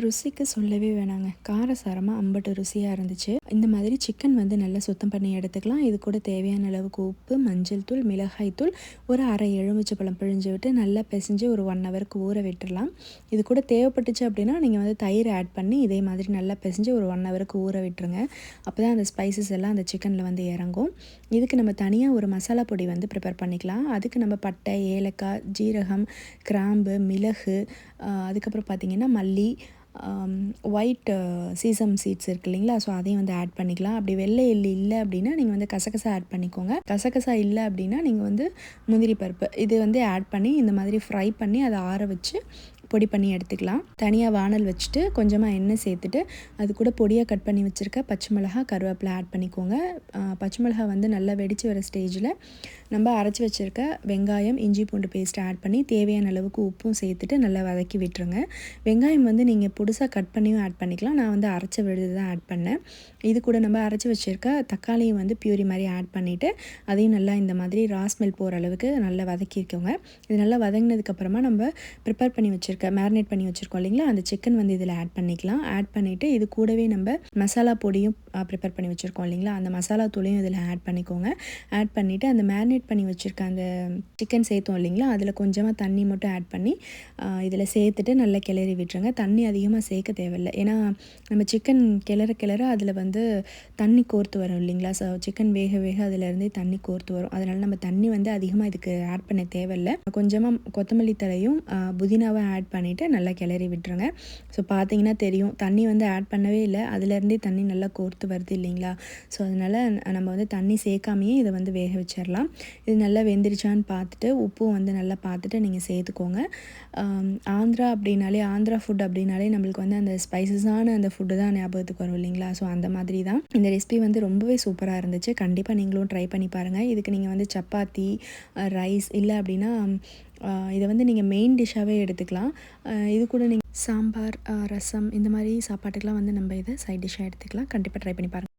ருசிக்கு சொல்லவே வேணாங்க. காரசாரமாக அம்பட்டு ருசியாக இருந்துச்சு. இந்த மாதிரி சிக்கன் வந்து நல்லா சுத்தம் பண்ணி எடுத்துக்கலாம். இது கூட தேவையான அளவுக்கு உப்பு மஞ்சள் தூள் மிளகாய் தூள் ஒரு அரை எலுமிச்சை பழம் பிழிஞ்சு விட்டு நல்லா பிசைஞ்சு ஒரு ஒன் ஹவருக்கு ஊற விட்டுடலாம் இது கூட தேவைப்பட்டுச்சு அப்படின்னா நீங்கள் வந்து தயிர் ஆட் பண்ணி இதே மாதிரி நல்லா பிசைஞ்சு ஒரு ஒன் ஹவருக்கு ஊற விட்டுருங்க. அப்போ தான் அந்த ஸ்பைசஸ் எல்லாம் அந்த சிக்கனில் வந்து இறங்கும். இதுக்கு நம்ம தனியாக ஒரு மசாலா பொடி வந்து ப்ரிப்பேர் பண்ணிக்கலாம். அதுக்கு நம்ம பட்டை ஏலக்காய் ஜீரகம் கிராம்பு மிளகு அதுக்கப்புறம் பார்த்திங்கன்னா மல்லி ஒயிட் சீசம் சீட்ஸ் இருக்குது இல்லைங்களா? ஸோ அதையும் வந்து ஆட் பண்ணிக்கலாம். அப்படி வெள்ளை எள்ளு இல்லை அப்படின்னா நீங்கள் வந்து கசகசா ஆட் பண்ணிக்கோங்க. கசகசா இல்லை அப்படின்னா நீங்கள் வந்து முந்திரி பருப்பு இது வந்து ஆட் பண்ணி இந்த மாதிரி ஃப்ரை பண்ணி அதை ஆற வச்சு பொடி பண்ணி எடுத்துக்கலாம். தனியாக வானல் வச்சுட்டு கொஞ்சமாக எண்ணெய் சேர்த்துட்டு அது கூட பொடியாக கட் பண்ணி வச்சுருக்க பச்சை மிளகா கருவேப்பிலை ஆட் பண்ணிக்கோங்க. பச்சை மிளகா வந்து நல்லா வெடித்து வர ஸ்டேஜில் நம்ம அரைச்சி வச்சுருக்க வெங்காயம் இஞ்சி பூண்டு பேஸ்ட் ஆட் பண்ணி தேவையான அளவுக்கு உப்பும் சேர்த்துட்டு நல்லா வதக்கி விட்டுருங்க. வெங்காயம் வந்து நீங்கள் புதுசாக கட் பண்ணியும் ஆட் பண்ணிக்கலாம். நான் வந்து அரைச்ச விழுது தான் ஆட் பண்ணேன். இது கூட நம்ம அரைச்சி வச்சுருக்க தக்காளியும் வந்து பியூரி மாதிரி ஆட் பண்ணிவிட்டு அதையும் நல்லா இந்த மாதிரி ராஸ்மெல் போகிற அளவுக்கு நல்லா வதக்கியிருக்கோங்க இது நல்லா வதங்கினதுக்கப்புறமா நம்ம ப்ரிப்பேர் பண்ணி வச்சுருக்க இருக்க மேரினேட் பண்ணி வச்சுருக்கோம் இல்லைங்களா? அந்த சிக்கன் வந்து இதில் ஆட் பண்ணிக்கலாம். ஆட் பண்ணிவிட்டு இது கூடவே நம்ம மசாலா பொடியும் ப்ரிப்பேர் பண்ணி வச்சுருக்கோம் இல்லைங்களா? அந்த மசாலா தூளையும் இதில் ஆட் பண்ணிக்கோங்க. ஆட் பண்ணிவிட்டு அந்த மேரினேட் பண்ணி வச்சுருக்க அந்த சிக்கன் சேர்த்தோம் இல்லைங்களா? அதில் கொஞ்சமாக தண்ணி மட்டும் ஆட் பண்ணி இதில் சேர்த்துட்டு நல்லா கிளறி விட்டுருங்க. தண்ணி அதிகமாக சேர்க்க தேவையில்லை. ஏன்னா நம்ம சிக்கன் கிளற கிளற அதில் வந்து தண்ணி கோர்த்து வரும் இல்லைங்களா? ஸோ சிக்கன் வேக வேக அதிலேருந்தே தண்ணி கோர்த்து வரும். அதனால் நம்ம தண்ணி வந்து அதிகமாக இதுக்கு ஆட் பண்ண தேவையில்லை. கொஞ்சமாக கொத்தமல்லி தலையும் புதினாவை ஆட் பண்ணிவிட்டு நல்லா கிளறி விட்டுருங்க. ஸோ பார்த்தீங்கன்னா தெரியும் தண்ணி வந்து ஆட் பண்ணவே இல்லை. அதுலேருந்தே தண்ணி நல்லா கோர்த்து வருது இல்லைங்களா? ஸோ அதனால் நம்ம வந்து தண்ணி சேர்க்காமையே இதை வந்து வேக வச்சிடலாம் இது நல்லா வெந்துருச்சான்னு பார்த்துட்டு உப்பும் வந்து நல்லா பார்த்துட்டு நீங்கள் சேர்த்துக்கோங்க. ஆந்திரா அப்படின்னாலே ஆந்திரா ஃபுட் அப்படின்னாலே நம்மளுக்கு வந்து அந்த ஸ்பைசஸான அந்த ஃபுட்டு தான் ஞாபகத்துக்கு வரும் இல்லைங்களா? ஸோ அந்த மாதிரி தான். இந்த ரெசிபி வந்து ரொம்பவே சூப்பராக இருந்துச்சு. கண்டிப்பாக நீங்களும் ட்ரை பண்ணி பாருங்கள் இதுக்கு நீங்கள் வந்து சப்பாத்தி ரைஸ் இல்லை அப்படின்னா இதை வந்து நீங்கள் மெயின் டிஷ்ஷாகவே எடுத்துக்கலாம். இது கூட நீங்கள் சாம்பார் ரசம் இந்த மாதிரி சாப்பாட்டுக்கெலாம் வந்து நம்ம இதை சைட் டிஷ்ஷாக எடுத்துக்கலாம். கண்டிப்பாக ட்ரை பண்ணி பாருங்கள்